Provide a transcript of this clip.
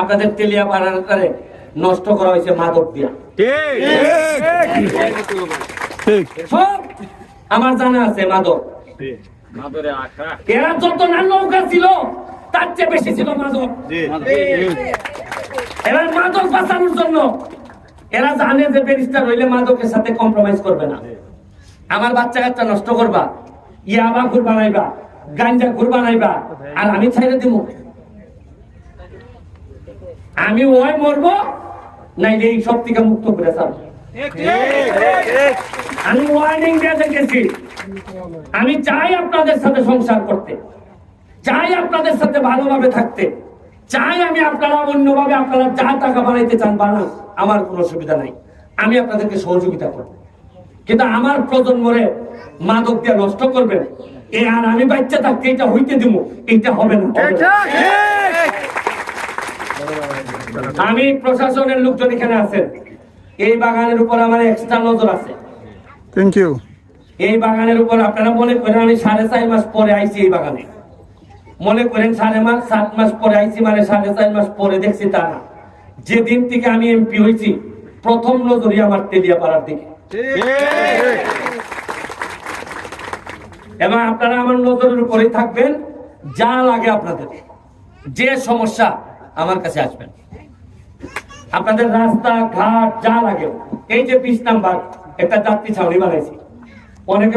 আপনাদের তেলিয়া পাড়ারে নষ্ট করা হয়েছে মাদক দিয়া। সব আমার জানা আছে মাদক। এরা যত না নৌকা ছিল তার চেয়ে বেশি ছিল মাদক। এরা মাদক বাঁচানোর জন্য এরা জানে যে ব্যারিস্টার হইলে মাদকের সাথে কম্প্রোমাইজ করবে না। আমার বাচ্চা কাচ্চা নষ্ট করবা ইয়াবা ঘুর বানাইবা গাঞ্জা ঘুর বানাইবা আর আমি ছাইরে দিব আমি ওই মরবো নাইলে এই সব থেকে মুক্ত করে ছাড়বো। আমি ওয়ার্নিং দিয়ে দেখেছি আমি চাই আপনাদের সাথে সংসার করতে চাই আপনাদের সাথে ভালোভাবে থাকতে চাই আমি আপনারা অন্যভাবে আপনারা যা টাকা বানাইতে চান বানান আমার কোনো অসুবিধা নাই। আমি আপনাদেরকে সহযোগিতা করব। কিন্তু আমার প্রজন্মরে মাদক দিয়ে নষ্ট করবেন এ আর আমি বাচ্চা থাকতে এটা হইতে দিব এটা হবে না হবে না। আমি প্রশাসনের লোকজন এখানে আছেন। এই বাগানের উপর আমার এক্সট্রা নজর আছে। থ্যাংক ইউ এই বাগানের উপর আপনারা মনে করেন আমি সাড়ে চার মাস পরে আইছি এই বাগানে। মনে করেন সাড়ে মাস সাত মাস পরে আইছি মানে সাড়ে চার মাস পরে দেখছি তা না। যেদিন থেকে আমি এমপি হয়েছি প্রথম নজরই আমার তেলিয়া পাড়ার দিকে। এবং আপনারা আমার নজরের উপরেই থাকবেন যা লাগে আপনাদের। যে সমস্যা আমার কাছে আসবেন। আপনাদের রাস্তা ঘাট যা লাগে। এই যে বিশ নাম্বার একটা যাত্রী ছাউনি বানাইছি। অনেকে